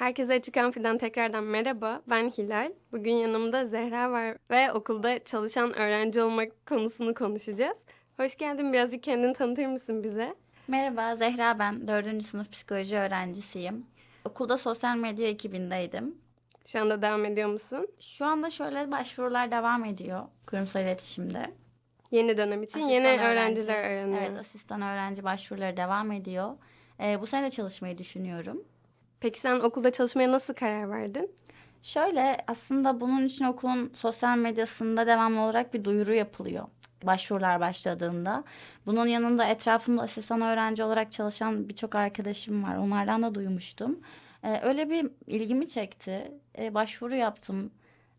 Herkese Açık Amfi'den tekrardan merhaba. Ben Hilal. Bugün yanımda Zehra var ve okulda çalışan öğrenci olmak konusunu konuşacağız. Hoş geldin. Birazcık kendini tanıtır mısın bize? Merhaba Zehra ben 4. sınıf psikoloji öğrencisiyim. Okulda sosyal medya ekibindeydim. Şu anda devam ediyor musun? Şu anda şöyle başvurular devam ediyor kurumsal iletişimde. Yeni dönem için Asistan yeni öğrenci- öğrenciler aranıyor. Evet asistan öğrenci başvuruları devam ediyor. Ee, bu sene de çalışmayı düşünüyorum. Peki sen okulda çalışmaya nasıl karar verdin? Şöyle aslında bunun için okulun sosyal medyasında devamlı olarak bir duyuru yapılıyor. Başvurular başladığında. Bunun yanında etrafımda asistan öğrenci olarak çalışan birçok arkadaşım var. Onlardan da duymuştum. Ee, öyle bir ilgimi çekti. Ee, başvuru yaptım.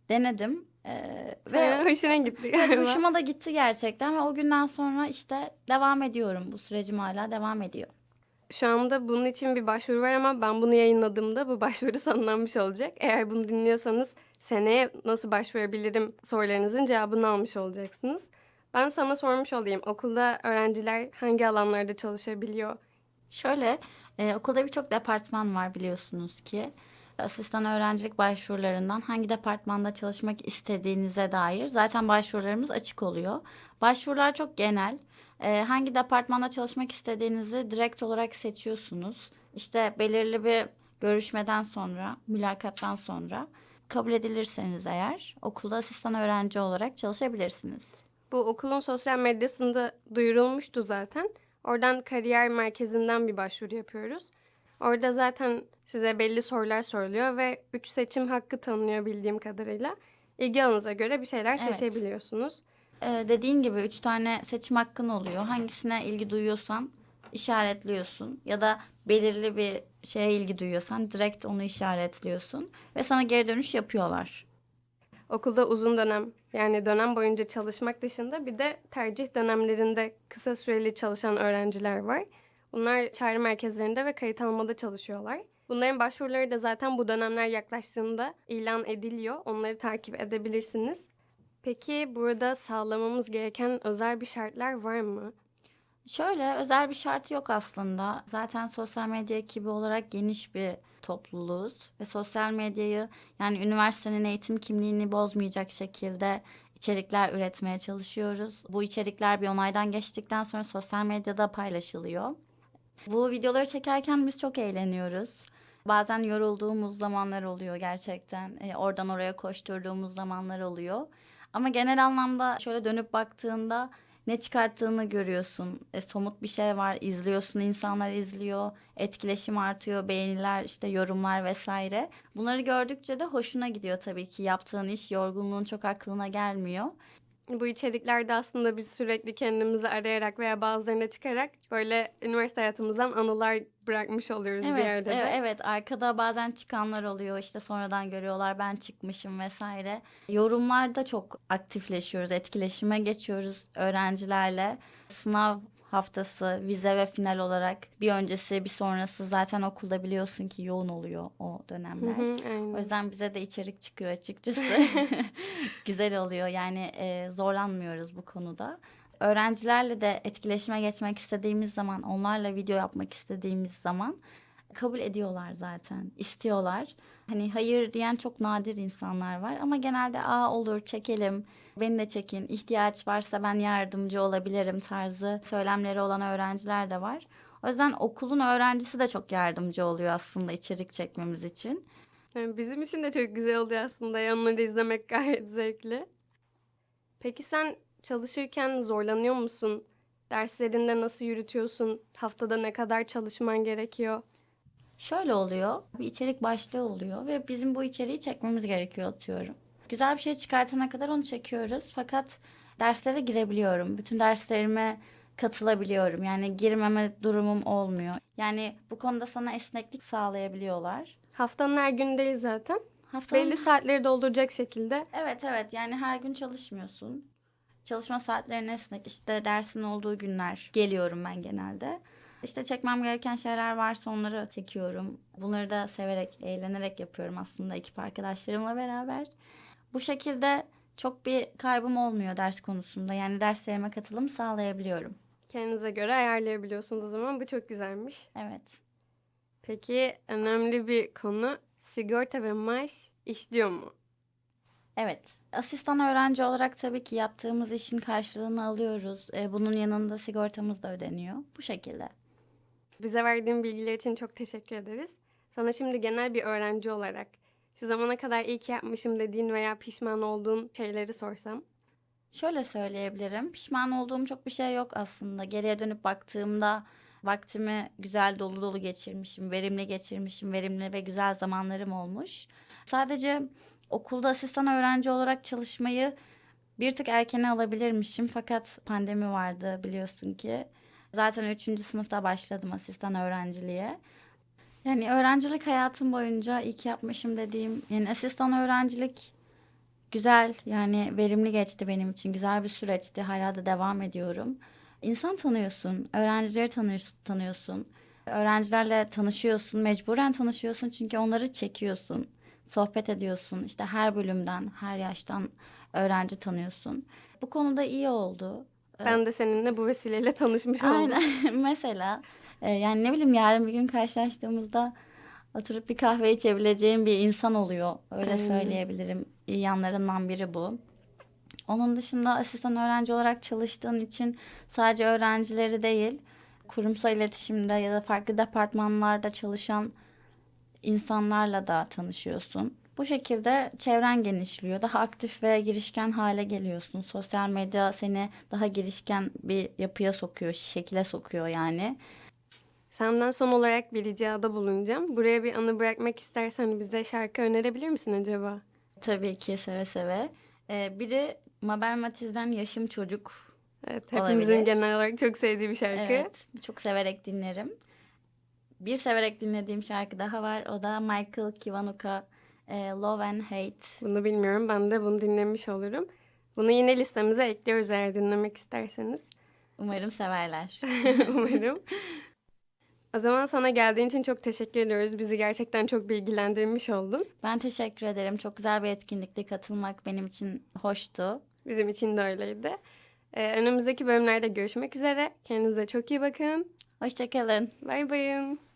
Denedim. Ee, Ve ve hoşuna gitti galiba. hoşuma da gitti gerçekten ve o günden sonra işte devam ediyorum. Bu sürecim hala devam ediyor. Şu anda bunun için bir başvuru var ama ben bunu yayınladığımda bu başvuru sonlanmış olacak. Eğer bunu dinliyorsanız seneye nasıl başvurabilirim sorularınızın cevabını almış olacaksınız. Ben sana sormuş olayım. Okulda öğrenciler hangi alanlarda çalışabiliyor? Şöyle, e, okulda birçok departman var biliyorsunuz ki. Asistan öğrencilik başvurularından hangi departmanda çalışmak istediğinize dair zaten başvurularımız açık oluyor. Başvurular çok genel. E, hangi departmanda çalışmak istediğinizi direkt olarak seçiyorsunuz. İşte belirli bir görüşmeden sonra, mülakattan sonra kabul edilirseniz eğer okulda asistan öğrenci olarak çalışabilirsiniz. Bu okulun sosyal medyasında duyurulmuştu zaten. Oradan kariyer merkezinden bir başvuru yapıyoruz. Orada zaten size belli sorular soruluyor ve 3 seçim hakkı tanınıyor bildiğim kadarıyla. İlgi alanınıza göre bir şeyler Evet. seçebiliyorsunuz. Ee, dediğin gibi üç tane seçim hakkın oluyor. Hangisine ilgi duyuyorsan işaretliyorsun ya da belirli bir şeye ilgi duyuyorsan direkt onu işaretliyorsun ve sana geri dönüş yapıyorlar. Okulda uzun dönem yani dönem boyunca çalışmak dışında bir de tercih dönemlerinde kısa süreli çalışan öğrenciler var. Bunlar çağrı merkezlerinde ve kayıt almada çalışıyorlar. Bunların başvuruları da zaten bu dönemler yaklaştığında ilan ediliyor. Onları takip edebilirsiniz. Peki burada sağlamamız gereken özel bir şartlar var mı? Şöyle özel bir şartı yok aslında. Zaten sosyal medya ekibi olarak geniş bir topluluğuz ve sosyal medyayı yani üniversitenin eğitim kimliğini bozmayacak şekilde içerikler üretmeye çalışıyoruz. Bu içerikler bir onaydan geçtikten sonra sosyal medyada paylaşılıyor. Bu videoları çekerken biz çok eğleniyoruz. Bazen yorulduğumuz zamanlar oluyor gerçekten. E, oradan oraya koşturduğumuz zamanlar oluyor. Ama genel anlamda şöyle dönüp baktığında ne çıkarttığını görüyorsun. E, somut bir şey var, izliyorsun, insanlar izliyor, etkileşim artıyor, beğeniler, işte yorumlar vesaire. Bunları gördükçe de hoşuna gidiyor tabii ki. Yaptığın iş yorgunluğun çok aklına gelmiyor. Bu içeriklerde aslında biz sürekli kendimizi arayarak veya bazılarına çıkarak böyle üniversite hayatımızdan anılar bırakmış oluyoruz bir Evet, yerde de. evet, evet. Arkada bazen çıkanlar oluyor. işte sonradan görüyorlar ben çıkmışım vesaire. Yorumlarda çok aktifleşiyoruz, etkileşime geçiyoruz öğrencilerle. Sınav haftası, vize ve final olarak bir öncesi, bir sonrası zaten okulda biliyorsun ki yoğun oluyor o Hı dönemler. hı, aynen. O yüzden bize de içerik çıkıyor açıkçası. Güzel oluyor yani e, zorlanmıyoruz bu konuda. Öğrencilerle de etkileşime geçmek istediğimiz zaman, onlarla video yapmak istediğimiz zaman kabul ediyorlar zaten, istiyorlar. Hani hayır diyen çok nadir insanlar var ama genelde aa olur çekelim, beni de çekin, ihtiyaç varsa ben yardımcı olabilirim tarzı söylemleri olan öğrenciler de var. O yüzden okulun öğrencisi de çok yardımcı oluyor aslında içerik çekmemiz için. Yani bizim için de çok güzel oluyor aslında. Onları izlemek gayet zevkli. Peki sen çalışırken zorlanıyor musun? Derslerinde nasıl yürütüyorsun? Haftada ne kadar çalışman gerekiyor? Şöyle oluyor. Bir içerik başlığı oluyor ve bizim bu içeriği çekmemiz gerekiyor atıyorum. Güzel bir şey çıkartana kadar onu çekiyoruz. Fakat derslere girebiliyorum. Bütün derslerime katılabiliyorum. Yani girmeme durumum olmuyor. Yani bu konuda sana esneklik sağlayabiliyorlar. Haftanın her günü değil zaten. Haftanın... Belli saatleri dolduracak şekilde. Evet evet yani her gün çalışmıyorsun. Çalışma saatlerin esnek. İşte dersin olduğu günler geliyorum ben genelde. İşte çekmem gereken şeyler varsa onları çekiyorum. Bunları da severek, eğlenerek yapıyorum aslında ekip arkadaşlarımla beraber. Bu şekilde çok bir kaybım olmuyor ders konusunda. Yani derslerime katılım sağlayabiliyorum. Kendinize göre ayarlayabiliyorsunuz o zaman. Bu çok güzelmiş. Evet. Peki önemli bir konu sigorta ve maaş işliyor mu? Evet. Asistan öğrenci olarak tabii ki yaptığımız işin karşılığını alıyoruz. E, bunun yanında sigortamız da ödeniyor. Bu şekilde. Bize verdiğin bilgiler için çok teşekkür ederiz. Sana şimdi genel bir öğrenci olarak şu zamana kadar iyi ki yapmışım dediğin veya pişman olduğun şeyleri sorsam. Şöyle söyleyebilirim. Pişman olduğum çok bir şey yok aslında. Geriye dönüp baktığımda vaktimi güzel dolu dolu geçirmişim, verimli geçirmişim, verimli ve güzel zamanlarım olmuş. Sadece okulda asistan öğrenci olarak çalışmayı bir tık erkene alabilirmişim fakat pandemi vardı biliyorsun ki. Zaten 3. sınıfta başladım asistan öğrenciliğe. Yani öğrencilik hayatım boyunca ki yapmışım dediğim yani asistan öğrencilik güzel yani verimli geçti benim için. Güzel bir süreçti. Hala da devam ediyorum. İnsan tanıyorsun, öğrencileri tanıyor- tanıyorsun. Öğrencilerle tanışıyorsun, mecburen tanışıyorsun çünkü onları çekiyorsun. Sohbet ediyorsun. İşte her bölümden, her yaştan öğrenci tanıyorsun. Bu konuda iyi oldu. Ben de seninle bu vesileyle tanışmış oldum. Aynen. Mesela e, yani ne bileyim yarın bir gün karşılaştığımızda oturup bir kahve içebileceğim bir insan oluyor. Öyle Aynen. söyleyebilirim. İyi yanlarından biri bu. Onun dışında asistan öğrenci olarak çalıştığın için sadece öğrencileri değil, kurumsal iletişimde ya da farklı departmanlarda çalışan insanlarla da tanışıyorsun. Bu şekilde çevren genişliyor. Daha aktif ve girişken hale geliyorsun. Sosyal medya seni daha girişken bir yapıya sokuyor, şekile sokuyor yani. Senden son olarak bir ricada bulunacağım. Buraya bir anı bırakmak istersen bize şarkı önerebilir misin acaba? Tabii ki seve seve. Ee, biri Mabel Matiz'den Yaşım Çocuk. Evet, hepimizin Olabilir. genel olarak çok sevdiği bir şarkı. Evet, çok severek dinlerim. Bir severek dinlediğim şarkı daha var. O da Michael Kiwanuka, e, Love and Hate. Bunu bilmiyorum. Ben de bunu dinlemiş olurum. Bunu yine listemize ekliyoruz eğer dinlemek isterseniz. Umarım severler. Umarım. O zaman sana geldiğin için çok teşekkür ediyoruz. Bizi gerçekten çok bilgilendirmiş oldun. Ben teşekkür ederim. Çok güzel bir etkinlikte katılmak benim için hoştu. Bizim için de öyleydi. Ee, önümüzdeki bölümlerde görüşmek üzere. Kendinize çok iyi bakın. Hoşçakalın. Bay bayın.